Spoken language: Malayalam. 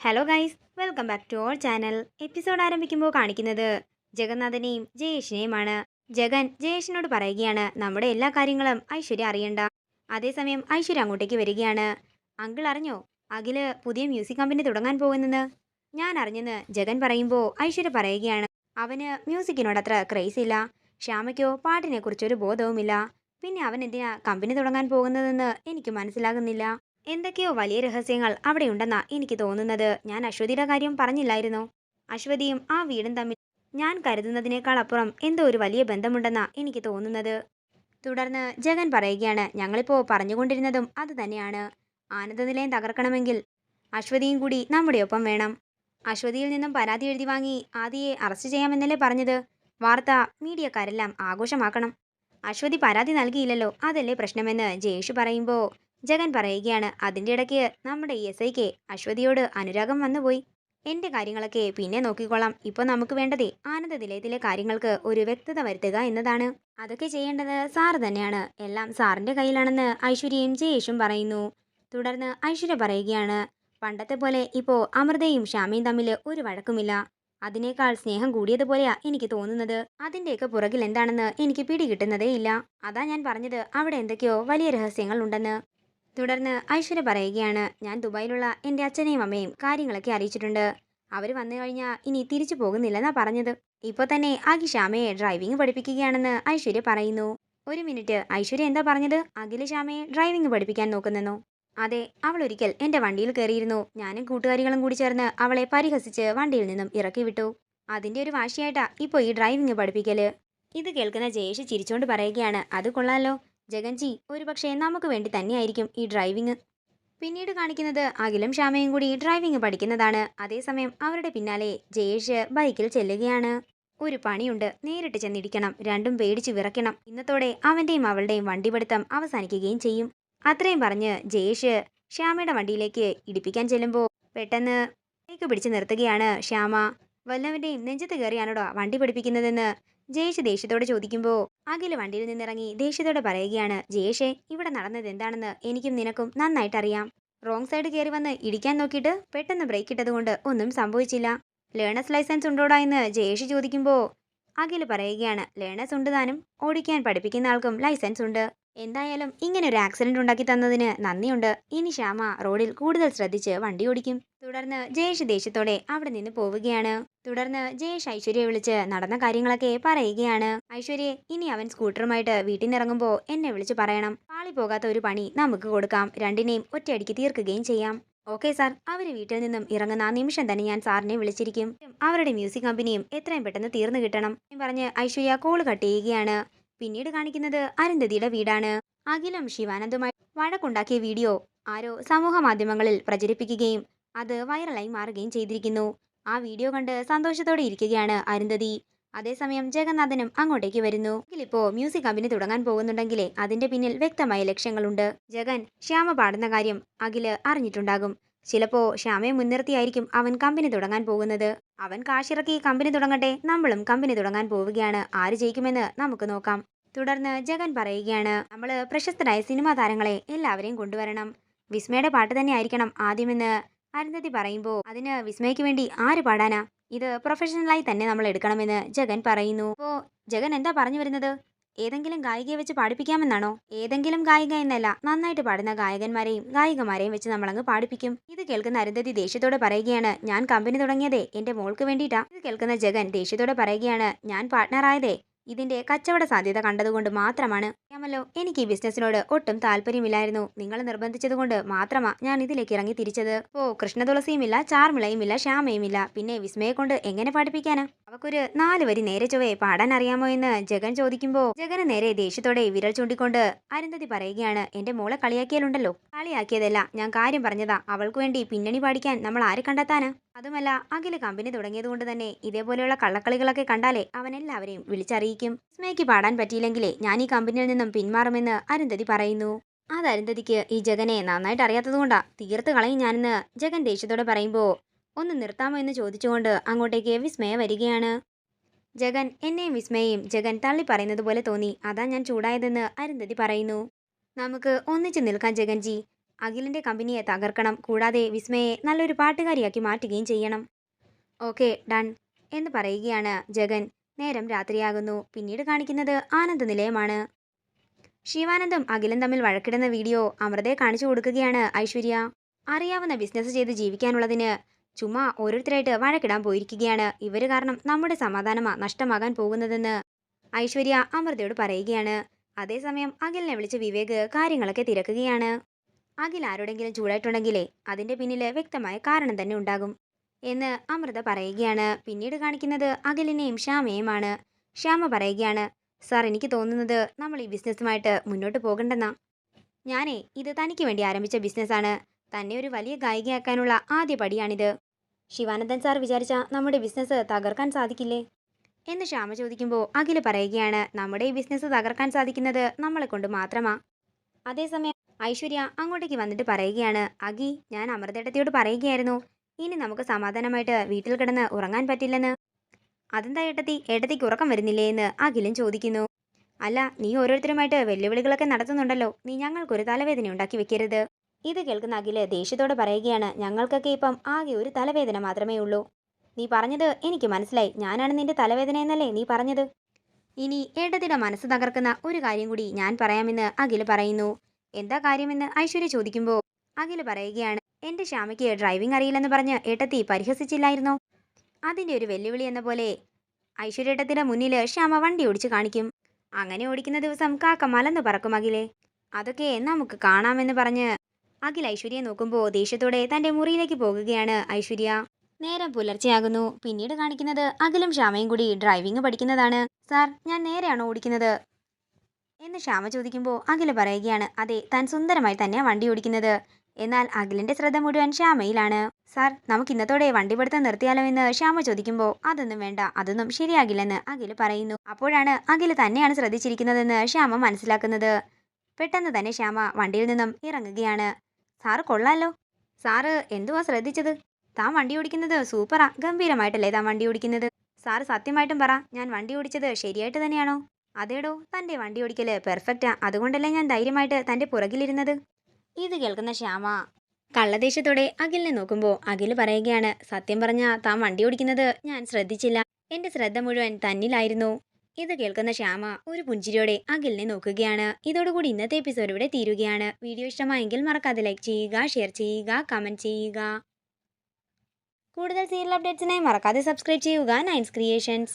Hello guys welcome back to our channel episode ആരംഭിക്കുമ്പോൾ കാണിക്കുന്നത് ജഗന്നാഥനെയും ജയേഷിനെയുമാണ്. ജഗൻ ജയേഷിനോട് പറയുകയാണ് നമ്മുടെ എല്ലാ കാര്യങ്ങളും ഐശ്വര്യ അറിയണ്ട. അതേസമയം ഐശ്വര്യ അങ്ങോട്ടേക്ക് വരികയാണ്. അങ്കിൾ അറിഞ്ഞോ അഖിൽ പുതിയ മ്യൂസിക് കമ്പനി തുടങ്ങാൻ പോകുന്നെന്ന്? ഞാൻ അറിഞ്ഞെന്ന് ജഗൻ പറയുമ്പോൾ ഐശ്വര്യ പറയുകയാണ് അവന് മ്യൂസിക്കിനോട് അത്ര ക്രേസ് ഇല്ല. ശ്യാമയ്ക്കോ പാട്ടിനെക്കുറിച്ചൊരു ബോധവുമില്ല. പിന്നെ അവൻ എന്തിനാ കമ്പനി തുടങ്ങാൻ പോകുന്നതെന്ന് എനിക്ക് മനസ്സിലാകുന്നില്ല. എന്തൊക്കെയോ വലിയ രഹസ്യങ്ങൾ അവിടെയുണ്ടെന്നാ എനിക്ക് തോന്നുന്നത്. ഞാൻ അശ്വതിയുടെ കാര്യം പറഞ്ഞില്ലായിരുന്നോ? അശ്വതിയും ആ വീടും തമ്മിൽ ഞാൻ കരുതുന്നതിനേക്കാൾ അപ്പുറം എന്തോ ഒരു വലിയ ബന്ധമുണ്ടെന്നാ എനിക്ക് തോന്നുന്നത്. തുടർന്ന് ജഗൻ പറയുകയാണ് ഞങ്ങളിപ്പോൾ പറഞ്ഞുകൊണ്ടിരുന്നതും അത് തന്നെയാണ്. ആനന്ദനിലയം തകർക്കണമെങ്കിൽ അശ്വതിയും കൂടി നമ്മുടെ ഒപ്പം വേണം. അശ്വതിയിൽ നിന്നും പരാതി എഴുതി വാങ്ങി ആദിയെ അറസ്റ്റ് ചെയ്യാമെന്നല്ലേ പറഞ്ഞത്? വാർത്ത മീഡിയക്കാരെല്ലാം ആഘോഷമാക്കണം. അശ്വതി പരാതി നൽകിയില്ലല്ലോ അതല്ലേ പ്രശ്നമെന്ന് ജയേഷ് പറയുമ്പോൾ ജഗൻ പറയുകയാണ് അതിന്റെ ഇടയ്ക്ക് നമ്മുടെ എസ് ഐക്ക് അശ്വതിയോട് അനുരാഗം വന്നുപോയി എന്റെ കാര്യങ്ങളൊക്കെ പിന്നെ നോക്കിക്കോളാം. ഇപ്പോൾ നമുക്ക് വേണ്ടതേ ആനന്ദ നിലയത്തിലെ കാര്യങ്ങൾക്ക് ഒരു വ്യക്തത വരുത്തുക എന്നതാണ്. അതൊക്കെ ചെയ്യേണ്ടത് സാറ് തന്നെയാണ്. എല്ലാം സാറിന്റെ കയ്യിലാണെന്ന് ഐശ്വര്യയും ജയേഷും പറയുന്നു. തുടർന്ന് ഐശ്വര്യ പറയുകയാണ് പണ്ടത്തെ പോലെ ഇപ്പോൾ അമൃതയും ശ്യാമയും തമ്മിൽ ഒരു വഴക്കുമില്ല. അതിനേക്കാൾ സ്നേഹം കൂടിയതുപോലെയാ എനിക്ക് തോന്നുന്നത്. അതിന്റെയൊക്കെ പുറകിൽ എന്താണെന്ന് എനിക്ക് പിടികിട്ടുന്നതേ ഇല്ല അതാ ഞാൻ പറഞ്ഞത്. അവിടെ എന്തൊക്കെയോ വലിയ രഹസ്യങ്ങൾ ഉണ്ടെന്ന്. തുടർന്ന് ഐശ്വര്യ പറയുകയാണ് ഞാൻ ദുബായിലുള്ള എന്റെ അച്ഛനെയും അമ്മയും കാര്യങ്ങളൊക്കെ അറിയിച്ചിട്ടുണ്ട്. അവർ വന്നു കഴിഞ്ഞാൽ ഇനി തിരിച്ചു പോകുന്നില്ലെന്നാ പറഞ്ഞത്. ഇപ്പോൾ തന്നെ ആകി ശ്യാമയെ ഡ്രൈവിംഗ് പഠിപ്പിക്കുകയാണെന്ന് ഐശ്വര്യ പറയുന്നു. ഒരു മിനിറ്റ് ഐശ്വര്യ എന്താ പറഞ്ഞത്? അഖില ശ്യാമയെ ഡ്രൈവിംഗ് പഠിപ്പിക്കാൻ നോക്കുന്നെന്നോ? അതെ അവൾ ഒരിക്കൽ എന്റെ വണ്ടിയിൽ കയറിയിരുന്നു. ഞാനും കൂട്ടുകാരികളും കൂടി ചേർന്ന് അവളെ പരിഹസിച്ച് വണ്ടിയിൽ നിന്നും ഇറക്കി വിട്ടു. അതിന്റെ ഒരു വാശിയായിട്ടാ ഇപ്പോൾ ഈ ഡ്രൈവിംഗ് പഠിപ്പിക്കൽ. ഇത് കേൾക്കുന്ന ജയേഷ് ചിരിച്ചുകൊണ്ട് പറയുകയാണ് അത് കൊള്ളാലോ. ജഗൻജി ഒരുപക്ഷെ നമുക്ക് വേണ്ടി തന്നെയായിരിക്കും ഈ ഡ്രൈവിംഗ് പിന്നീട് കാണിക്കുന്നത് അഖിലും ശ്യാമയും കൂടി ഡ്രൈവിംഗ് പഠിക്കുന്നതാണ്. അതേസമയം അവരുടെ പിന്നാലെ ജയേഷ് ബൈക്കിൽ ചെല്ലുകയാണ്. ഒരു പണിയുണ്ട്. നേരിട്ട് ചെന്നിടിക്കണം രണ്ടും പേടിച്ചു വിറയ്ക്കണം. ഇന്നത്തോടെ അവന്റെയും അവളുടെയും വണ്ടിപിടുത്തം അവസാനിക്കുകയും ചെയ്യും. അത്രയും പറഞ്ഞ് ജയേഷ് ശ്യാമയുടെ വണ്ടിയിലേക്ക് ഇടിപ്പിക്കാൻ ചെല്ലുമ്പോൾ പെട്ടെന്ന് ബൈക്ക് പിടിച്ചു നിർത്തുകയാണ് ശ്യാമ. വല്ലവന്റെയും നെഞ്ചത്ത് കയറിയാണോടോ വണ്ടി പഠിപ്പിക്കുന്നതെന്ന് ജയേഷ് ദേഷ്യത്തോടെ ചോദിക്കുമ്പോൾ അഖിൽ വണ്ടിയിൽ നിന്നിറങ്ങി ദേഷ്യത്തോടെ പറയുകയാണ് ജയേഷേ ഇവിടെ നടന്നത് എന്താണെന്ന് എനിക്കും നിനക്കും നന്നായിട്ട് അറിയാം റോങ് സൈഡ് കയറി വന്ന് ഇടിക്കാൻ നോക്കിയിട്ട് പെട്ടെന്ന് ബ്രേക്ക് ഇട്ടതുകൊണ്ട് ഒന്നും സംഭവിച്ചില്ല. ലേണേഴ്സ് ലൈസൻസ് ഉണ്ടോടാ എന്ന് ജയേഷ് ചോദിക്കുമ്പോൾ അഖിൽ പറയുകയാണ് ലേണേഴ്സ് ഉണ്ട് താനും. ഓടിക്കാൻ പഠിപ്പിക്കുന്ന ആൾക്കും ലൈസൻസ് ഉണ്ട്. എന്തായാലും ഇങ്ങനെ ഒരു ആക്സിഡന്റ് ഉണ്ടാക്കി തന്നതിന് നന്ദിയുണ്ട്. ഇനി ശ്യാമ റോഡിൽ കൂടുതൽ ശ്രദ്ധിച്ച് വണ്ടി ഓടിക്കും. തുടർന്ന് ജയേഷ് ദേഷ്യത്തോടെ അവിടെ നിന്ന് പോവുകയാണ്. തുടർന്ന് ജയേഷ് ഐശ്വര്യയെ വിളിച്ച് നടന്ന കാര്യങ്ങളൊക്കെ പറയുകയാണ്. ഐശ്വര്യെ ഇനി അവൻ സ്കൂട്ടറുമായിട്ട് വീട്ടിൽ നിന്ന് ഇറങ്ങുമ്പോൾ എന്നെ വിളിച്ച് പറയണം. പാളി പോകാത്ത ഒരു പണി നമുക്ക് കൊടുക്കാം. രണ്ടിനെയും ഒറ്റയടിക്ക് തീർക്കുകയും ചെയ്യാം. Okay sir. അവർ വീട്ടിൽ നിന്നും ഇറങ്ങുന്ന ആ നിമിഷം തന്നെ ഞാൻ സാറിനെ വിളിച്ചിരിക്കും. അവരുടെ മ്യൂസിക് കമ്പനിയും എത്രയും പെട്ടെന്ന് തീർന്നു കിട്ടണം. പറഞ്ഞ് ഐശ്വര്യ കോൾ കട്ട് ചെയ്യുകയാണ്. പിന്നീട് കാണിക്കുന്നത് അരുന്ധതിയുടെ വീടാണ്. അഖിലും ശിവാനന്ദുമായി വഴക്കുണ്ടാക്കിയ വീഡിയോ ആരോ സമൂഹ മാധ്യമങ്ങളിൽ പ്രചരിപ്പിക്കുകയും അത് വൈറലായി മാറുകയും ചെയ്തിരിക്കുന്നു. ആ വീഡിയോ കണ്ട് സന്തോഷത്തോടെ ഇരിക്കുകയാണ് അരുന്ധതി. അതേസമയം ജഗന്നാഥനും അങ്ങോട്ടേക്ക് വരുന്നു. ഇപ്പോൾ മ്യൂസിക് കമ്പനി തുടങ്ങാൻ പോകുന്നുണ്ടെങ്കിലേ അതിന്റെ പിന്നിൽ വ്യക്തമായ ലക്ഷ്യങ്ങളുണ്ട്. ജഗൻ ശ്യാമ പാടുന്ന കാര്യം അഖിൽ അറിഞ്ഞിട്ടുണ്ടാകും. ചിലപ്പോ ശ്യാമയെ മുൻനിർത്തിയായിരിക്കും അവൻ കമ്പനി തുടങ്ങാൻ പോകുന്നത്. അവൻ കാശിറക്കി കമ്പനി തുടങ്ങട്ടെ. നമ്മളും കമ്പനി തുടങ്ങാൻ പോവുകയാണ്. ആര് ജയിക്കുമെന്ന് നമുക്ക് നോക്കാം. തുടർന്ന് ജഗൻ പറയുകയാണ് നമ്മൾ പ്രശസ്തരായ സിനിമാ താരങ്ങളെ എല്ലാവരെയും കൊണ്ടുവരണം. വിസ്മയുടെ പാട്ട് തന്നെ ആയിരിക്കണം ആദ്യമെന്ന് അരുന്ധതി പറയുമ്പോൾ അതിന് വിസ്മയ്ക്ക് വേണ്ടി ആര് പാടാനാ? ഇത് പ്രൊഫഷണലായി തന്നെ നമ്മൾ എടുക്കണമെന്ന് ജഗൻ പറയുന്നു. ഓ ജഗൻ എന്താ പറഞ്ഞു വരുന്നത്? ഏതെങ്കിലും ഗായികയെ വെച്ച് പാടിപ്പിക്കാമെന്നാണോ? ഏതെങ്കിലും ഗായിക എന്നല്ല നന്നായിട്ട് പാടുന്ന ഗായകന്മാരെയും ഗായികമാരെയും വെച്ച് നമ്മളങ്ങ് പാടിപ്പിക്കും. ഇത് കേൾക്കുന്ന അരുന്ധതി ദേഷ്യത്തോടെ പറയുകയാണ് ഞാൻ കമ്പനി തുടങ്ങിയതേ എന്റെ മോൾക്ക് വേണ്ടിയിട്ടാ. ഇത് കേൾക്കുന്ന ജഗൻ ദേഷ്യത്തോടെ പറയുകയാണ് ഞാൻ പാർട്ട്ണറായതേ. ഇതിന്റെ കച്ചവട സാധ്യത കണ്ടതുകൊണ്ട് മാത്രമാണ് അറിയാമല്ലോ എനിക്ക് ഈ ബിസിനസ്സിനോട് ഒട്ടും താല്പര്യമില്ലായിരുന്നു. നിങ്ങൾ നിർബന്ധിച്ചതുകൊണ്ട് മാത്രമാ ഞാൻ ഇതിലേക്ക് ഇറങ്ങി തിരിച്ചത്. ഓ കൃഷ്ണതുളസിയുമില്ല ചാർമിളയുമില്ല ശ്യാമയുമില്ല. പിന്നെ വിസ്മയെ കൊണ്ട് എങ്ങനെ പഠിപ്പിക്കാനാ? അവക്കൊരു നാല് വരി നേരെ ചൊവ്വേ പാടാൻ അറിയാമോ എന്ന് ജഗൻ ചോദിക്കുമ്പോ ജഗന് നേരെ ദേഷ്യത്തോടെ വിരൽ ചൂണ്ടിക്കൊണ്ട് അരുന്ധതി പറയുകയാണ് എന്റെ മോളെ കളിയാക്കിയാലുണ്ടല്ലോ. കളിയാക്കിയതല്ല ഞാൻ കാര്യം പറഞ്ഞതാ. അവൾക്ക് വേണ്ടി പിന്നണി പാടിക്കാൻ നമ്മൾ ആരെ കണ്ടെത്താനാ? അതുമല്ല അഖിൽ കമ്പനി തുടങ്ങിയതുകൊണ്ട് തന്നെ ഇതേപോലെയുള്ള കള്ളക്കളികളൊക്കെ കണ്ടാലേ അവൻ എല്ലാവരെയും വിളിച്ചറിയിക്കും. വിസ്മയ്ക്ക് പാടാൻ പറ്റിയില്ലെങ്കിലേ ഞാൻ ഈ കമ്പനിയിൽ നിന്നും പിന്മാറുമെന്ന് അരുന്ധതി പറയുന്നു. അത് അരുന്ധതിക്ക് ഈ ജഗനെ നന്നായിട്ട് അറിയാത്തതുകൊണ്ടാ. തീർത്ത് കളയും ഞാനെന്ന് ജഗൻ ദേഷ്യത്തോടെ പറയുമ്പോൾ ഒന്ന് നിർത്താമോ എന്ന് ചോദിച്ചുകൊണ്ട് അങ്ങോട്ടേക്ക് വിസ്മയ വരികയാണ്. ജഗൻ എന്നെയും വിസ്മയെയും ജഗൻ തള്ളി പറയുന്നത് പോലെ തോന്നി. അതാ ഞാൻ ചൂടായതെന്ന് അരുന്ധതി പറയുന്നു. നമുക്ക് ഒന്നിച്ചു നിൽക്കാൻ ജഗൻജി. അഖിലിന്റെ കമ്പനിയെ തകർക്കണം. കൂടാതെ വിസ്മയെ നല്ലൊരു പാട്ടുകാരിയാക്കി മാറ്റുകയും ചെയ്യണം. ഓക്കെ ഡൺ എന്ന് പറയുകയാണ് ജഗൻ. നേരം രാത്രിയാകുന്നു. പിന്നീട് കാണിക്കുന്നത് ആനന്ദ നിലയമാണ്. ശിവാനന്ദും അഖിലും തമ്മിൽ വഴക്കിടുന്ന വീഡിയോ അമൃതയെ കാണിച്ചു കൊടുക്കുകയാണ് ഐശ്വര്യ. അറിയാവുന്ന ബിസിനസ് ചെയ്ത് ജീവിക്കാനുള്ളതിന് ചുമ്മാ ഓരോരുത്തരായിട്ട് വഴക്കിടാൻ പോയിരിക്കുകയാണ്. ഇവർ കാരണം നമ്മുടെ സമാധാനമാ നഷ്ടമാകാൻ പോകുന്നതെന്ന് ഐശ്വര്യ അമൃതയോട് പറയുകയാണ്. അതേസമയം അഖിലിനെ വിളിച്ച് വിവേക് കാര്യങ്ങളൊക്കെ തിരക്കുകയാണ്. അഖിൽ ആരോടെങ്കിലും ചൂടായിട്ടുണ്ടെങ്കിലേ അതിന്റെ പിന്നിൽ വ്യക്തമായ കാരണം തന്നെ ഉണ്ടാകും. എന്ന് അമൃത പറയുകയാണ്. പിന്നീട് കാണിക്കുന്നത് അഖിലിനെയും ശ്യാമയുമാണ് ശ്യാമ പറയുകയാണ് സാർ എനിക്ക് തോന്നുന്നത് നമ്മൾ ഈ ബിസിനസ്സുമായിട്ട് മുന്നോട്ട് പോകണ്ടെന്നാ. ഞാനേ ഇത് തനിക്ക് വേണ്ടി ആരംഭിച്ച ബിസിനസ്സാണ്. തന്നെ ഒരു വലിയ ഗായികയാക്കാനുള്ള ആദ്യ പടിയാണിത്. ശിവാനന്ദൻ സാർ വിചാരിച്ച നമ്മുടെ ബിസിനസ് തകർക്കാൻ സാധിക്കില്ലേ? എന്ന് ശ്യാമ ചോദിക്കുമ്പോൾ അഖിൽ പറയുകയാണ് നമ്മുടെ ഈ ബിസിനസ് തകർക്കാൻ സാധിക്കുന്നത് നമ്മളെ കൊണ്ട് മാത്രമാ. അതേസമയം ഐശ്വര്യ അങ്ങോട്ടേക്ക് വന്നിട്ട് പറയുകയാണ് അഖി ഞാൻ അമൃതേട്ടത്തിയോട് പറയുകയായിരുന്നു. ഇനി നമുക്ക് സമാധാനമായിട്ട് വീട്ടിൽ കിടന്ന് ഉറങ്ങാൻ പറ്റില്ലെന്ന്? അതെന്താ ഏട്ടത്തി? ഏട്ടത്തിക്ക് ഉറക്കം വരുന്നില്ലേ എന്ന് അഖിലും ചോദിക്കുന്നു. അല്ല നീ ഓരോരുത്തരുമായിട്ട് വെല്ലുവിളികളൊക്കെ നടത്തുന്നുണ്ടല്ലോ. നീ ഞങ്ങൾക്കൊരു തലവേദന ഉണ്ടാക്കി വെക്കരുത്. ഇത് കേൾക്കുന്ന അഖിൽ ദേഷ്യത്തോടെ പറയുകയാണ്. ഞങ്ങൾക്കൊക്കെ ഇപ്പം ആകെ ഒരു തലവേദന മാത്രമേ ഉള്ളൂ. നീ പറഞ്ഞത് എനിക്ക് മനസ്സിലായി. ഞാനാണ് നിന്റെ തലവേദന എന്നല്ലേ നീ പറഞ്ഞത്? ഇനി ഏട്ടത്തിയുടെ മനസ്സ് തകർക്കുന്ന ഒരു കാര്യം കൂടി ഞാൻ പറയാമെന്ന് അഖിൽ പറയുന്നു. എന്താ കാര്യമെന്ന് ഐശ്വര്യ ചോദിക്കുമ്പോൾ അഖിൽ പറയുകയാണ്. എന്റെ ശ്യാമയ്ക്ക് ഡ്രൈവിംഗ് അറിയില്ലെന്ന് പറഞ്ഞ് ഏട്ടത്തി പരിഹസിച്ചില്ലായിരുന്നു. അതിന്റെ ഒരു വെല്ലുവിളി എന്ന പോലെ ഐശ്വര്യേട്ടത്തിന്റെ മുന്നിൽ ശ്യാമ വണ്ടി ഓടിച്ച് കാണിക്കും. അങ്ങനെ ഓടിക്കുന്ന ദിവസം കാക്ക മലന്ന് പറക്കും അഖിലെ. അതൊക്കെ നമുക്ക് കാണാമെന്ന് പറഞ്ഞ് അഖിൽ ഐശ്വര്യയെ നോക്കുമ്പോൾ ദേഷ്യത്തോടെ തന്റെ മുറിയിലേക്ക് പോകുകയാണ് ഐശ്വര്യ. നേരം പുലർച്ചെയാകുന്നു. പിന്നീട് കാണിക്കുന്നത് അഖിലും ശ്യാമയും കൂടി ഡ്രൈവിംഗ് പഠിക്കുന്നതാണ്. സാർ ഞാൻ നേരെയാണ് ഓടിക്കുന്നത്? എന്ന് ശ്യാമ ചോദിക്കുമ്പോൾ അഖിൽ പറയുകയാണ് അതെ താൻ സുന്ദരമായി തന്നെയാണ് വണ്ടി ഓടിക്കുന്നത്. എന്നാൽ അഖിലിന്റെ ശ്രദ്ധ മുഴുവൻ ശ്യാമയിലാണ്. സാർ നമുക്ക് ഇന്നത്തോടെ വണ്ടി പിടുത്തം നിർത്തിയാലോ എന്ന് ശ്യാമ ചോദിക്കുമ്പോൾ അതൊന്നും വേണ്ട അതൊന്നും ശരിയാകില്ലെന്ന് അഖിൽ പറയുന്നു. അപ്പോഴാണ് അഖിൽ തന്നെയാണ് ശ്രദ്ധിച്ചിരിക്കുന്നതെന്ന് ശ്യാമ മനസ്സിലാക്കുന്നത്. പെട്ടെന്ന് തന്നെ ശ്യാമ വണ്ടിയിൽ നിന്നും ഇറങ്ങുകയാണ്. സാറ് കൊള്ളാലോ. സാറ് എന്തുവാ ശ്രദ്ധിച്ചത്? താൻ വണ്ടി ഓടിക്കുന്നത് സൂപ്പറാ. ഗംഭീരമായിട്ടല്ലേ താൻ വണ്ടി ഓടിക്കുന്നത്? സാറ് സത്യമായിട്ടും പറ. ഞാൻ വണ്ടി ഓടിച്ചത് ശരിയായിട്ട് തന്നെയാണോ? അതേടോ തന്റെ വണ്ടി ഓടിക്കൽ പെർഫെക്റ്റാ. അതുകൊണ്ടല്ലേ ഞാൻ ധൈര്യമായിട്ട് തന്റെ പുറകിലിരുന്നത്? ഇത് കേൾക്കുന്ന ശ്യാമ. കള്ളദേശത്തോടെ അഖിലിനെ നോക്കുമ്പോൾ അഖിൽ പറയുകയാണ് സത്യം പറഞ്ഞ താൻ വണ്ടി ഓടിക്കുന്നത് ഞാൻ ശ്രദ്ധിച്ചില്ല. എന്റെ ശ്രദ്ധ മുഴുവൻ തന്നിലായിരുന്നു. ഇത് കേൾക്കുന്ന ശ്യാമ ഒരു പുഞ്ചിരിയോടെ അഖിലിനെ നോക്കുകയാണ്. ഇതോടുകൂടി ഇന്നത്തെ എപ്പിസോഡ് ഇവിടെ തീരുകയാണ്. വീഡിയോ ഇഷ്ടമായെങ്കിൽ മറക്കാതെ ലൈക്ക് ചെയ്യുക ഷെയർ ചെയ്യുക കമന്റ് ചെയ്യുക. കൂടുതൽ സീരിയൽ അപ്ഡേറ്റ്സിനായി മറക്കാതെ സബ്സ്ക്രൈബ് ചെയ്യുക നൈൻസ് ക്രിയേഷൻസ്